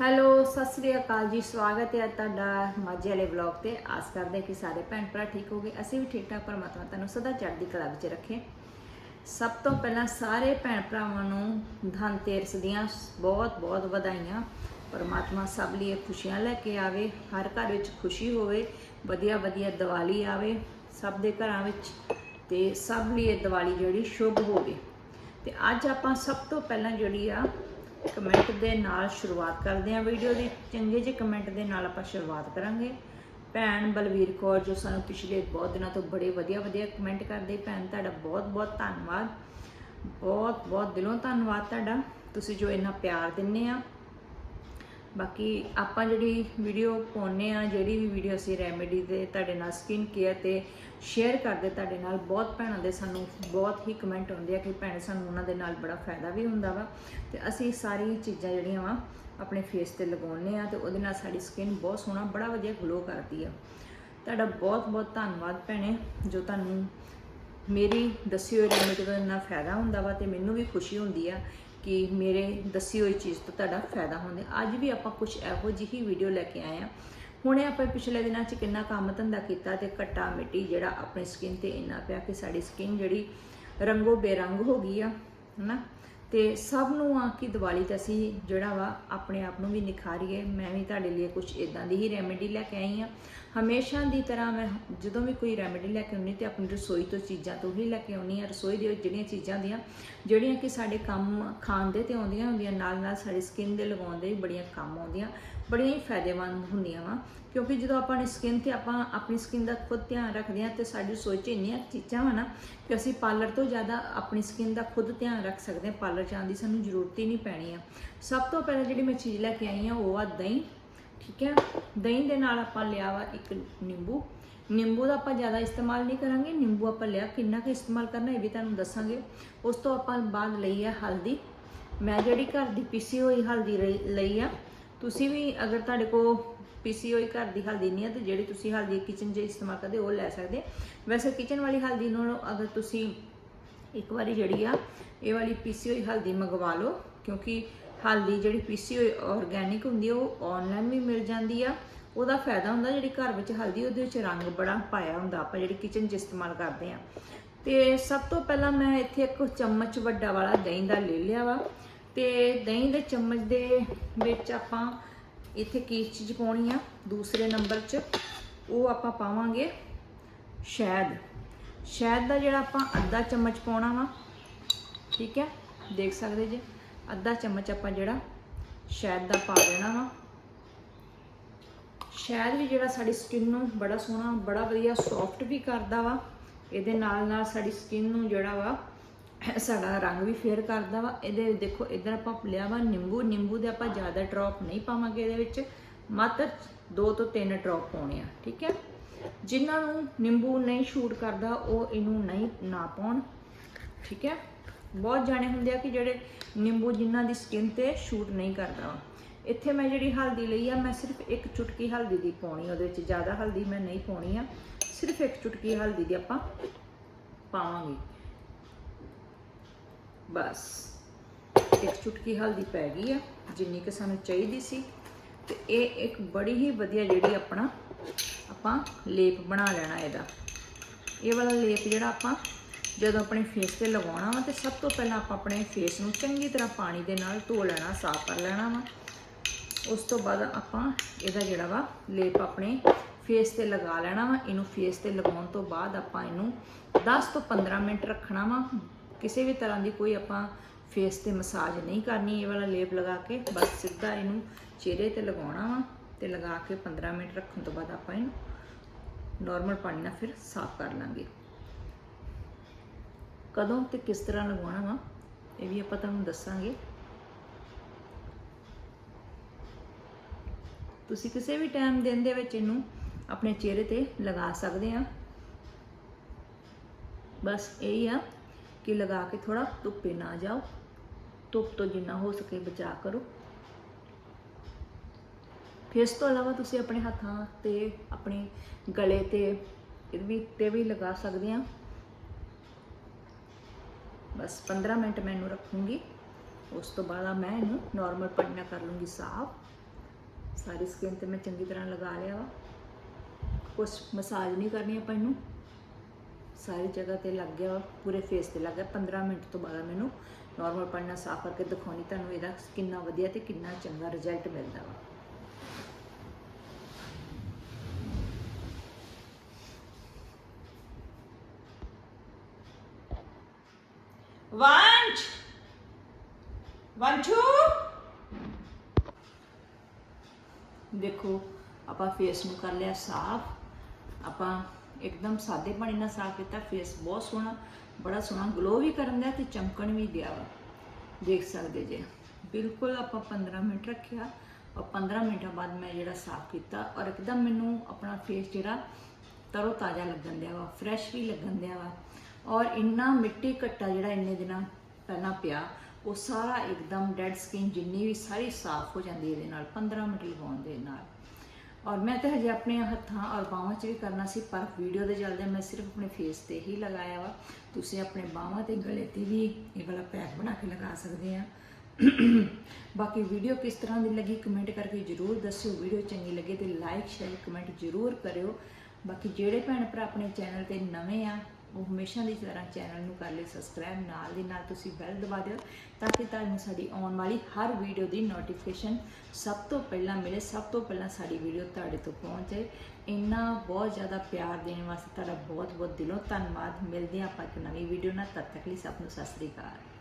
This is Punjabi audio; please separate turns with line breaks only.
ਹੈਲੋ, ਸਤਿ ਸ੍ਰੀ ਅਕਾਲ ਜੀ, ਸਵਾਗਤ ਹੈ ਤੁਹਾਡਾ ਮਾਝੇ ਵਾਲੇ ਵਲੌਗ ਤੇ। ਆਸ ਕਰਦੇ ਕਿ ਸਾਰੇ ਭੈਣ ਭਰਾ ਠੀਕ ਹੋਗੇ। ਅਸੀਂ ਵੀ ਠੀਕ ਠਾਕ ਪਰਮਾਤਮਾ ਤੁਹਾਨੂੰ ਸਦਾ ਚੜ੍ਹਦੀ ਕਲਾ ਵਿੱਚ ਰੱਖੇ। ਸਭ ਤੋਂ ਪਹਿਲਾਂ ਸਾਰੇ ਭੈਣ ਭਰਾਵਾਂ ਨੂੰ ਧਨਤੇਰਸ ਦੀਆਂ ਬਹੁਤ ਬਹੁਤ ਵਧਾਈਆਂ। ਪਰਮਾਤਮਾ ਸਭ ਲਈ ਇਹ ਖੁਸ਼ੀਆਂ ਲੈ ਕੇ ਆਵੇ, ਹਰ ਘਰ ਵਿੱਚ ਖੁਸ਼ੀ ਹੋਵੇ ਵਧੀਆ ਵਧੀਆ ਦੀਵਾਲੀ ਆਵੇ, ਸਭ ਦੇ ਘਰਾਂ ਵਿੱਚ ਤੇ ਸਭ ਲਈ ਇਹ ਦੀਵਾਲੀ ਜਿਹੜੀ ਸ਼ੁਭ ਹੋਵੇ। ਤੇ ਅੱਜ ਆਪਾਂ ਸਭ ਤੋਂ ਪਹਿਲਾਂ ਜਿਹੜੀ ਆ ਕਮੈਂਟ ਦੇ ਨਾਲ ਸ਼ੁਰੂਆਤ ਕਰਦੇ ਹਾਂ ਵੀਡੀਓ ਦੀ। ਚੰਗੇ ਜਿਹੇ ਕਮੈਂਟ ਦੇ ਨਾਲ ਆਪਾਂ ਸ਼ੁਰੂਆਤ ਕਰਾਂਗੇ। ਭੈਣ ਬਲਵੀਰ ਕੌਰ ਜੋ ਸਾਨੂੰ ਪਿਛਲੇ ਬਹੁਤ ਦਿਨਾਂ ਤੋਂ ਬੜੇ ਵਧੀਆ ਵਧੀਆ ਕਮੈਂਟ ਕਰਦੇ। ਭੈਣ, ਤੁਹਾਡਾ ਬਹੁਤ ਬਹੁਤ ਧੰਨਵਾਦ। ਬਹੁਤ ਬਹੁਤ ਦਿਲੋਂ ਧੰਨਵਾਦ ਤੁਹਾਡਾ। ਤੁਸੀਂ ਜੋ ਇੰਨਾ ਪਿਆਰ ਦਿੰਨੇ ਆ। ਬਾਕੀ ਆਪਾਂ ਜਿਹੜੀ ਵੀਡੀਓ ਪਾਉਨੇ ਆ ਜਿਹੜੀ ਵੀ ਵੀਡੀਓ ਅਸੀਂ ਰੈਮੇਡੀ ਦੇ ਤੁਹਾਡੇ ਨਾਲ ਸਕਿਨ ਕੇਅਰ ਤੇ ਸ਼ੇਅਰ ਕਰਦੇ ਤੁਹਾਡੇ ਨਾਲ, ਬਹੁਤ ਭੈਣਾਂ ਦੇ ਸਾਨੂੰ ਬਹੁਤ ਹੀ ਕਮੈਂਟ ਆਉਂਦੇ ਆ ਕਿ ਭੈਣੇ ਸਾਨੂੰ ਉਹਨਾਂ ਦੇ ਨਾਲ ਬੜਾ ਫਾਇਦਾ ਵੀ ਹੁੰਦਾ ਵਾ। ਤੇ ਅਸੀਂ ਸਾਰੀ ਚੀਜ਼ਾਂ ਜਿਹੜੀਆਂ ਵਾ, ਆਪਣੇ ਫੇਸ ਤੇ ਲਗਾਉਂਦੇ ਆ ਤੇ ਉਹਦੇ ਨਾਲ ਸਾਡੀ ਸਕਿਨ ਬਹੁਤ ਸੋਹਣਾ, ਬੜਾ ਵਧੀਆ ਗਲੋ ਕਰਦੀ ਆ। ਤੁਹਾਡਾ ਬਹੁਤ ਬਹੁਤ ਧੰਨਵਾਦ ਭੈਣੇ, ਜੋ ਤੁਹਾਨੂੰ ਮੇਰੀ ਦੱਸੀ ਹੋਈ ਰੈਮੇਡੀ ਦਾ ਇੰਨਾ ਫਾਇਦਾ ਹੁੰਦਾ ਵਾ ਤੇ ਮੈਨੂੰ ਵੀ ਖੁਸ਼ੀ ਹੁੰਦੀ ਆ ਕਿ ਮੇਰੇ ਦੱਸੀ ਹੋਈ ਚੀਜ਼ ਤੋਂ ਤੁਹਾਡਾ ਫਾਇਦਾ ਹੁੰਦਾ ਅੱਜ ਵੀ ਆਪਾਂ ਕੁਝ ਇਹੋ ਜਿਹੀ ਵੀਡੀਓ ਲੈ ਕੇ ਆਏ ਆ ਹੁਣੇ ਆਪਾਂ ਪਿਛਲੇ ਦਿਨਾਂ 'ਚ ਕਿੰਨਾ ਕੰਮ ਧੰਦਾ ਕੀਤਾ ਤੇ ਕੱਟਾ ਮਿੱਟੀ ਜਿਹੜਾ ਆਪਣੀ ਸਕਿਨ ਤੇ ਇੰਨਾ ਪਿਆ ਕਿ ਸਾਡੀ ਸਕਿਨ ਜਿਹੜੀ ਰੰਗੋ ਬੇਰੰਗ ਹੋ ਗਈ ਆ, ਹਨਾ? ਤੇ ਸਭ ਨੂੰ ਆ ਕਿ ਦੀਵਾਲੀ ਤੇ ਅਸੀਂ ਜਿਹੜਾ ਵਾ ਆਪਣੇ ਆਪ ਨੂੰ ਵੀ ਨਿਖਾਰੀਏ। ਮੈਂ ਵੀ ਤੁਹਾਡੇ ਲਈ ਕੁਝ ਇਦਾਂ ਦੀ ਹੀ ਰੈਮੇਡੀ ਲੈ ਕੇ ਆਈ ਆ। ਹਮੇਸ਼ਾ ਦੀ ਤਰ੍ਹਾਂ ਮੈਂ ਜਦੋਂ ਵੀ ਕੋਈ ਰੈਮੇਡੀ ਲੈ ਕੇ ਆਉਣੀ ਤੇ ਆਪਣੀ ਰਸੋਈ ਤੋਂ ਚੀਜ਼ਾਂ ਤੋਂ ਹੀ ਲੈ ਕੇ ਆਉਣੀ ਆ ਰਸੋਈ ਦੇ ਵਿੱਚ ਜਿਹੜੀਆਂ ਚੀਜ਼ਾਂ ਦੀਆਂ, ਜਿਹੜੀਆਂ ਕਿ ਸਾਡੇ ਕੰਮ ਖਾਣ ਦੇ ਤੇ ਆਉਂਦੀਆਂ ਹੁੰਦੀਆਂ ਨਾਲ ਨਾਲ ਸਾਡੀ ਸਕਿਨ ਦੇ ਲਗਾਉਣ ਦੇ ਵੀ ਬੜੀਆਂ ਕੰਮ ਆਉਂਦੀਆਂ। ਬੜੀਆਂ ਹੀ ਫਾਇਦੇਮੰਦ ਹੁੰਦੀਆਂ ਵਾ, ਕਿਉਂਕਿ ਜਦੋਂ ਆਪਾਂ ਨੇ ਸਕਿਨ ਤੇ ਆਪਾਂ ਆਪਣੀ ਸਕਿਨ ਦਾ ਖੁਦ ਧਿਆਨ ਰੱਖਦੇ ਆ ਤੇ ਸਾਡੀ ਰਸੋਈ 'ਚ ਇੰਨੀਆਂ ਚੀਜ਼ਾਂ ਵਾ ਨਾ ਕਿ ਅਸੀਂ ਪਾਰਲਰ ਤੋਂ ਜ਼ਿਆਦਾ ਆਪਣੀ ਸਕਿਨ ਦਾ ਖੁਦ ਧਿਆਨ ਰੱਖ ਸਕਦੇ ਆ ਪਾਰਲਰ ਜਾਣ ਦੀ ਸਾਨੂੰ ਜ਼ਰੂਰਤ ਹੀ ਨਹੀਂ ਪੈਣੀ ਆ। ਸਭ ਤੋਂ ਪਹਿਲਾਂ ਜਿਹੜੀ ਮੈਂ ਚੀਜ਼ ਲੈ ਕੇ ਆਈ ਆ ਉਹ ਆ ਦਹੀਂ, ਠੀਕ ਹੈ? ਦਹੀਂ ਦੇ ਨਾਲ ਆਪਾਂ ਲਿਆ ਵਾ ਇੱਕ ਨਿੰਬੂ। ਨਿੰਬੂ ਦਾ ਆਪਾਂ ਜ਼ਿਆਦਾ ਇਸਤੇਮਾਲ ਨਹੀਂ ਕਰਾਂਗੇ, ਨਿੰਬੂ ਆਪਾਂ ਲਿਆ, ਕਿੰਨਾ ਕੁ ਇਸਤੇਮਾਲ ਕਰਨਾ ਇਹ ਵੀ ਤੁਹਾਨੂੰ ਦੱਸਾਂਗੇ। ਉਸ ਤੋਂ ਆਪਾਂ ਬਾਅਦ ਲਈ ਆ ਹਲਦੀ। ਮੈਂ ਜਿਹੜੀ ਘਰ ਦੀ ਪੀਸੀ ਹੋਈ ਹਲਦੀ ਲਈ- ਲਈ ਆ ਤੁਸੀਂ ਵੀ ਅਗਰ ਤੁਹਾਡੇ ਕੋਲ ਪੀਸੀ ਹੋਈ ਘਰ ਦੀ ਹਲਦੀ ਨਹੀਂ ਹੈ ਤੇ ਜਿਹੜੀ ਤੁਸੀਂ ਹਲਦੀ ਕਿਚਨ 'ਚ ਇਸਤੇਮਾਲ ਕਰਦੇ ਉਹ ਲੈ ਸਕਦੇ ਵੈਸੇ ਕਿਚਨ ਵਾਲੀ ਹਲਦੀ ਨੂੰ ਅਗਰ ਤੁਸੀਂ ਇੱਕ ਵਾਰੀ ਜਿਹੜੀ ਆ, ਇਹ ਵਾਲੀ ਪੀਸੀ ਹੋਈ ਹਲਦੀ ਮੰਗਵਾ ਲਓ, ਕਿਉਂਕਿ ਹਲਦੀ ਜਿਹੜੀ ਪੀਸੀ ਹੋਈ ਆਰਗੈਨਿਕ ਹੁੰਦੀ ਉਹ ਆਨਲਾਈਨ ਵੀ ਮਿਲ ਜਾਂਦੀ ਆ। ਉਹਦਾ ਫਾਇਦਾ ਹੁੰਦਾ ਜਿਹੜੀ ਘਰ ਵਿੱਚ ਹਲਦੀ, ਉਹਦੇ ਵਿੱਚ ਰੰਗ ਬੜਾ ਪਾਇਆ ਹੁੰਦਾ, ਆਪਾਂ ਜਿਹੜੀ ਕਿਚਨ 'ਚ ਇਸਤੇਮਾਲ ਕਰਦੇ ਆ। ਤੇ ਸਭ ਤੋਂ ਪਹਿਲਾਂ ਮੈਂ ਇੱਥੇ ਇੱਕ ਚਮਚ ਵੱਡਾ ਵਾਲਾ ਦਹੀਂ ਦਾ ਲੈ ਲਿਆ ਵਾ। ਤੇ ਦਹੀਂ ਦੇ ਚਮਚ ਦੇ ਵਿੱਚ ਆਪਾਂ ਇੱਥੇ ਕੀ ਚੀਜ਼ ਪਾਉਣੀ ਆ, ਦੂਸਰੇ ਨੰਬਰ 'ਚ। ਉਹ ਆਪਾਂ ਪਾਵਾਂਗੇ ਸ਼ਹਿਦ। ਸ਼ਹਿਦ ਦਾ ਜਿਹੜਾ ਆਪਾਂ ਅੱਧਾ ਚਮਚ ਪਾਉਣਾ ਵਾ, ਠੀਕ ਹੈ ਦੇਖ ਸਕਦੇ ਜੇ? ਅੱਧਾ ਚਮਚ ਆਪਾਂ ਜਿਹੜਾ ਸ਼ਹਿਦ ਦਾ ਪਾ ਦੇਣਾ ਵਾ। ਸ਼ਹਿਦ ਵੀ ਜਿਹੜਾ ਸਾਡੀ ਸਕਿਨ ਨੂੰ ਬੜਾ ਸੋਹਣਾ, ਬੜਾ ਵਧੀਆ ਸੌਫਟ ਵੀ ਕਰਦਾ ਵਾ। ਇਹਦੇ ਨਾਲ ਨਾਲ ਸਾਡੀ ਸਕਿਨ ਨੂੰ ਜਿਹੜਾ ਵਾ ਸਾਡਾ ਰੰਗ ਵੀ ਫੇਰ ਕਰਦਾ ਵਾ। ਇਹਦੇ ਦੇਖੋ, ਇਧਰ ਆਪਾਂ ਲਿਆ ਵਾ ਨਿੰਬੂ। ਨਿੰਬੂ ਦੇ ਆਪਾਂ ਜ਼ਿਆਦਾ ਡ੍ਰੌਪ ਨਹੀਂ ਪਾਵਾਂਗੇ ਇਹਦੇ ਵਿੱਚ। ਮਾਤਰ 2 ਤੋਂ 3 ਡ੍ਰੌਪ ਪਾਉਣੇ ਆ, ਠੀਕ ਹੈ? ਜਿਨ੍ਹਾਂ ਨੂੰ ਨਿੰਬੂ ਨਹੀਂ ਸ਼ੂਟ ਕਰਦਾ, ਉਹ ਇਹਨੂੰ ਨਹੀਂ ਨਾ ਪਾਉਣ, ਠੀਕ ਹੈ? ਬਹੁਤ ਜਾਣੇ ਹੁੰਦੇ ਆ ਕਿ ਜਿਹੜੇ ਨਿੰਬੂ ਜਿਨ੍ਹਾਂ ਦੀ ਸਕਿਨ ਤੇ ਸ਼ੂਟ ਨਹੀਂ ਕਰਦਾ ਵਾ। ਇੱਥੇ ਮੈਂ ਜਿਹੜੀ ਹਲਦੀ ਲਈ ਆ, ਮੈਂ ਸਿਰਫ ਇੱਕ ਚੁਟਕੀ ਹਲਦੀ ਦੀ ਪਾਉਣੀ ਉਹਦੇ ਵਿੱਚ ਜ਼ਿਆਦਾ ਹਲਦੀ ਮੈਂ ਨਹੀਂ ਪਾਉਣੀ ਆ। ਸਿਰਫ ਇੱਕ ਚੁਟਕੀ ਹਲਦੀ ਦੀ ਆਪਾਂ ਪਾਵਾਂਗੇ। ਬਸ। ਇੱਕ ਚੁਟਕੀ ਹਲਦੀ ਪੈ ਗਈ ਆ, ਜਿੰਨੀ ਕਿ ਸਾਨੂੰ ਚਾਹੀਦੀ ਸੀ। ਤੇ ਇਹ ਇੱਕ ਬੜੀ ਹੀ ਵਧੀਆ ਜਿਹੜੀ ਆਪਣਾ, ਆਪਾਂ ਲੇਪ ਬਣਾ ਲੈਣਾ ਇਹਦਾ। ਇਹ ਵਾਲਾ ਲੇਪ ਜਿਹੜਾ ਆਪਾਂ ਜਦੋਂ ਆਪਣੇ ਫੇਸ ਤੇ ਲਗਾਉਣਾ ਵਾ, ਤੇ ਸਭ ਤੋਂ ਪਹਿਲਾਂ ਆਪਾਂ ਆਪਣੇ ਫੇਸ ਨੂੰ ਚੰਗੀ ਤਰ੍ਹਾਂ ਪਾਣੀ ਦੇ ਨਾਲ ਧੋ ਲੈਣਾ, ਸਾਫ਼ ਕਰ ਲੈਣਾ ਵਾ। ਉਸ ਤੋਂ ਬਾਅਦ ਆਪਾਂ ਇਹਦਾ ਜਿਹੜਾ ਵਾ ਲੇਪ ਆਪਣੇ ਫੇਸ ਤੇ ਲਗਾ ਲੈਣਾ ਵਾ। ਇਹਨੂੰ ਫੇਸ ਤੇ ਲਗਾਉਣ ਤੋਂ ਬਾਅਦ ਆਪਾਂ ਇਹਨੂੰ 10 ਤੋਂ 15 ਮਿੰਟ ਰੱਖਣਾ ਵਾ। ਕਿਸੇ ਵੀ ਤਰ੍ਹਾਂ ਦੀ ਕੋਈ ਆਪਾਂ ਫੇਸ ਤੇ ਮਸਾਜ ਨਹੀਂ ਕਰਨੀ, ਇਹ ਵਾਲਾ ਲੇਪ ਲਗਾ ਕੇ ਬਸ ਸਿੱਧਾ ਇਹਨੂੰ ਚਿਹਰੇ ਤੇ ਲਗਾਉਣਾ ਵਾ ਤੇ ਲਗਾ ਕੇ 15 ਮਿੰਟ ਰੱਖਣ ਤੋਂ ਬਾਅਦ ਆਪਾਂ ਇਹਨੂੰ ਨਾਰਮਲ ਪਾਣੀ ਨਾਲ ਫਿਰ ਸਾਫ਼ ਕਰ ਲਾਂਗੇ। ਕਦੋਂ ਤੇ ਕਿਸ ਤਰ੍ਹਾਂ ਲਗਾਉਣਾ ਵਾ, ਇਹ ਵੀ ਆਪਾਂ ਤੁਹਾਨੂੰ ਦੱਸਾਂਗੇ। ਤੁਸੀਂ ਕਿਸੇ ਵੀ ਟਾਈਮ ਦਿਨ ਦੇ ਵਿੱਚ ਇਹਨੂੰ ਆਪਣੇ ਚਿਹਰੇ ਤੇ ਲਗਾ ਸਕਦੇ ਆ। ਬਸ ਇਹੀ ਆ ਕਿ ਲਗਾ ਕੇ ਥੋੜਾ ਧੁੱਪੇ ਨਾ ਜਾਓ। ਧੁੱਪ ਤੋਂ ਜਿੰਨਾ ਹੋ ਸਕੇ ਬਚਾ ਕਰੋ। ਫਿਰ ਇਸ ਤੋਂ ਇਲਾਵਾ ਤੁਸੀਂ ਆਪਣੇ ਹੱਥਾਂ ਤੇ, ਆਪਣੇ ਗਲੇ ਤੇ ਵੀ ਤੇ ਵੀ ਲਗਾ ਸਕਦੇ ਆ। ਬਸ 15 ਮਿੰਟ ਮੈਂ ਇਹਨੂੰ ਰੱਖੂੰਗੀ। ਉਸ ਤੋਂ ਬਾਅਦ ਮੈਂ ਇਹਨੂੰ ਨਾਰਮਲ ਪਾਣੀ ਕਰ ਲੂੰਗੀ ਸਾਫ਼। ਸਾਰੀ ਸਕਿਨ ਤੇ ਮੈਂ ਚੰਗੀ ਤਰ੍ਹਾਂ ਲਗਾ ਲਿਆ ਵਾ। ਕੁਛ ਮਸਾਜ ਨਹੀਂ ਕਰਨੀ ਆਪਾਂ ਇਹਨੂੰ। ਸਾਰੀ ਜਗ੍ਹਾ ਤੇ ਲੱਗ ਗਿਆ ਵਾ, ਪੂਰੇ ਫੇਸ ਤੇ ਲੱਗ ਗਿਆ। 15 ਮਿੰਟ ਤੋਂ ਬਾਅਦ ਮੈਨੂੰ ਨਾਰਮਲ ਪਾਣੀ ਨਾਲ ਸਾਫ਼ ਕਰਕੇ ਦਿਖਾਉਣੀ ਤੁਹਾਨੂੰ ਇਹਦਾ ਕਿੰਨਾ ਵਧੀਆ ਤੇ ਕਿੰਨਾ ਚੰਗਾ ਰਿਜ਼ਲਟ ਮਿਲਦਾ ਵਾ।
ਵੰਸ਼ ਵੰਸ਼ੂ
ਦੇਖੋ ਆਪਾਂ ਫੇਸ ਨੂੰ ਕਰ ਲਿਆ ਸਾਫ਼। ਆਪਾਂ ਇੱਕਦਮ ਸਾਦੇ ਪਾਣੀ ਨਾਲ ਸਾਫ਼ ਕੀਤਾ ਫੇਸ ਬਹੁਤ ਸੋਹਣਾ, ਬੜਾ ਸੋਹਣਾ ਗਲੋ ਵੀ ਕਰਨ ਦਾ ਤੇ ਚਮਕਣ ਵੀ ਦਿਆ ਵਾ। ਦੇਖ ਸਕਦੇ ਜੇ। ਬਿਲਕੁਲ ਆਪਾਂ 15 ਮਿੰਟ ਰੱਖਿਆ। ਔਰ 15 ਮਿੰਟਾਂ ਬਾਅਦ ਮੈਂ ਜਿਹੜਾ ਸਾਫ਼ ਕੀਤਾ ਔਰ ਇੱਕਦਮ ਮੈਨੂੰ ਆਪਣਾ ਫੇਸ ਜਿਹੜਾ ਤਰੋ ਤਾਜ਼ਾ ਲੱਗਣ ਦਿਆ ਵਾ ਫਰੈਸ਼ ਵੀ ਲੱਗਣ ਦਿਆ ਵਾ। ਔਰ ਇੰਨਾ ਮਿੱਟੀ ਘੱਟਾ ਜਿਹੜਾ ਇੰਨੇ ਦਿਨਾਂ ਪਹਿਲਾਂ ਪਿਆ, ਉਹ ਸਾਰਾ ਇੱਕਦਮ ਡੈਡ ਸਕਿਨ ਜਿੰਨੀ ਵੀ ਸਾਰੀ ਸਾਫ਼ ਹੋ ਜਾਂਦੀ ਇਹਦੇ ਨਾਲ 15 ਮਿੰਟ ਲਗਾਉਣ ਦੇ ਨਾਲ। ਔਰ ਮੈਂ ਤਾਂ ਹਜੇ ਆਪਣੇ ਹੱਥਾਂ ਔਰ ਬਾਹਾਂ 'ਚ ਵੀ ਕਰਨਾ ਸੀ, ਪਰ ਵੀਡੀਓ ਦੇ ਚੱਲਦੇ ਮੈਂ ਸਿਰਫ ਆਪਣੇ ਫੇਸ ਤੇ ਹੀ ਲਗਾਇਆ ਵਾ। ਤੁਸੀਂ ਆਪਣੇ ਬਾਹਾਂ ਤੇ ਗਲੇ ਤੇ ਵੀ ਇਹ ਵਾਲਾ ਪੈਕ ਬਣਾ ਕੇ ਲਗਾ ਸਕਦੇ ਆ। ਬਾਕੀ ਵੀਡੀਓ ਕਿਸ ਤਰ੍ਹਾਂ ਦੀ ਲੱਗੀ ਕਮੈਂਟ ਕਰਕੇ ਜਰੂਰ ਦੱਸਿਓ। ਵੀਡੀਓ ਚੰਗੀ ਲੱਗੇ ਤੇ ਲਾਈਕ ਸ਼ੇਅਰ ਕਮੈਂਟ ਜਰੂਰ ਕਰਿਓ। ਬਾਕੀ ਜਿਹੜੇ ਭੈਣ ਭਰਾ ਆਪਣੇ ਚੈਨਲ ਤੇ ਨਵੇਂ ਆ ਉਹ ਹਮੇਸ਼ਾ ਦੀ ਤਰ੍ਹਾਂ ਚੈਨਲ ਨੂੰ ਕਰ ਲਿਓ ਸਬਸਕ੍ਰਾਈਬ ਨਾਲ ਦੀ ਨਾਲ ਤੁਸੀਂ ਬੈਲ ਦਬਾ ਦਿਓ ਤਾਂ ਕਿ ਤੁਹਾਨੂੰ ਸਾਡੀ ਆਉਣ ਵਾਲੀ ਹਰ ਵੀਡੀਓ ਦੀ ਨੋਟੀਫਿਕੇਸ਼ਨ ਸਭ ਤੋਂ ਪਹਿਲਾਂ ਮਿਲੇ, ਸਭ ਤੋਂ ਪਹਿਲਾਂ ਸਾਡੀ ਵੀਡੀਓ ਤੁਹਾਡੇ ਤੋਂ ਪਹੁੰਚੇ ਇੰਨਾ ਬਹੁਤ ਜ਼ਿਆਦਾ ਪਿਆਰ ਦੇਣ ਵਾਸਤੇ ਤੁਹਾਡਾ ਬਹੁਤ ਬਹੁਤ ਦਿਲੋਂ ਧੰਨਵਾਦ। ਮਿਲਦੇ ਹਾਂ ਆਪਾਂ ਇੱਕ ਨਵੀਂ ਵੀਡੀਓ ਨਾਲ, ਤਦ ਤੱਕ ਲਈ ਸਭ ਨੂੰ ਸਤਿ ਸ੍ਰੀ ਅਕਾਲ।